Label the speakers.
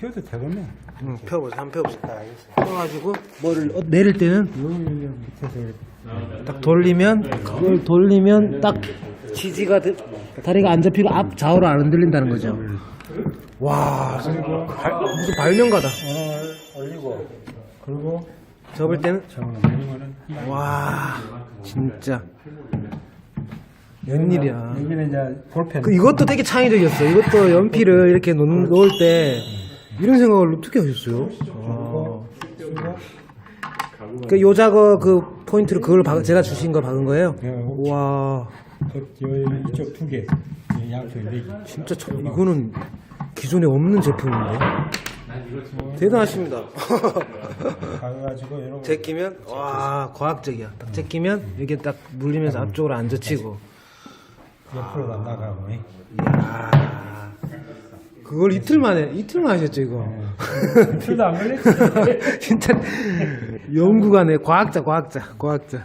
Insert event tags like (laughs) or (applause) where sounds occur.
Speaker 1: 피워도 되겠네.
Speaker 2: 응, 펴보세요. 한번 펴보세요.
Speaker 1: 아, 알겠어.
Speaker 2: 펴가지고 뭐를 어, 내릴 때는
Speaker 1: 여기 밑에서 이렇게.
Speaker 2: 딱 돌리면 그걸 돌리면 딱 지지가 돼- 다리가 안 잡히고 앞 좌우로 안 흔들린다는 거죠. 와 발- 무슨 발명가다.
Speaker 1: 어, 올리고. 그리고
Speaker 2: 접을 때는
Speaker 1: 올리면은
Speaker 2: 와 진짜 웬일이야.
Speaker 1: 여기는 이제 볼펜.
Speaker 2: 그 이것도 되게 창의적이었어. 이것도 연필을 이렇게 놓, 놓을 때 이런 생각을 어떻게 하셨어요? 와. 그 요자거 그 포인트로 그걸 박- 제가 주신 거 박은 거예요?
Speaker 1: 예,
Speaker 2: 와
Speaker 1: 그, 요, 이쪽 두 개. 양쪽 네 개.
Speaker 2: 진짜 참 이거는 기존에 없는 제품인데 대단하십니다.
Speaker 1: 가가지고.
Speaker 2: 제끼면 와 과학적이야. 딱 제끼면 이게 딱 물리면서 앞쪽으로 안 젖히고.
Speaker 1: 옆으로 안 나가고. 예.
Speaker 2: 이야 그걸 이틀 만에 이틀만 하셨죠 이거.
Speaker 1: 풀도 안 걸렸지. (laughs)
Speaker 2: 진짜 연구가네 과학자 과학자 과학자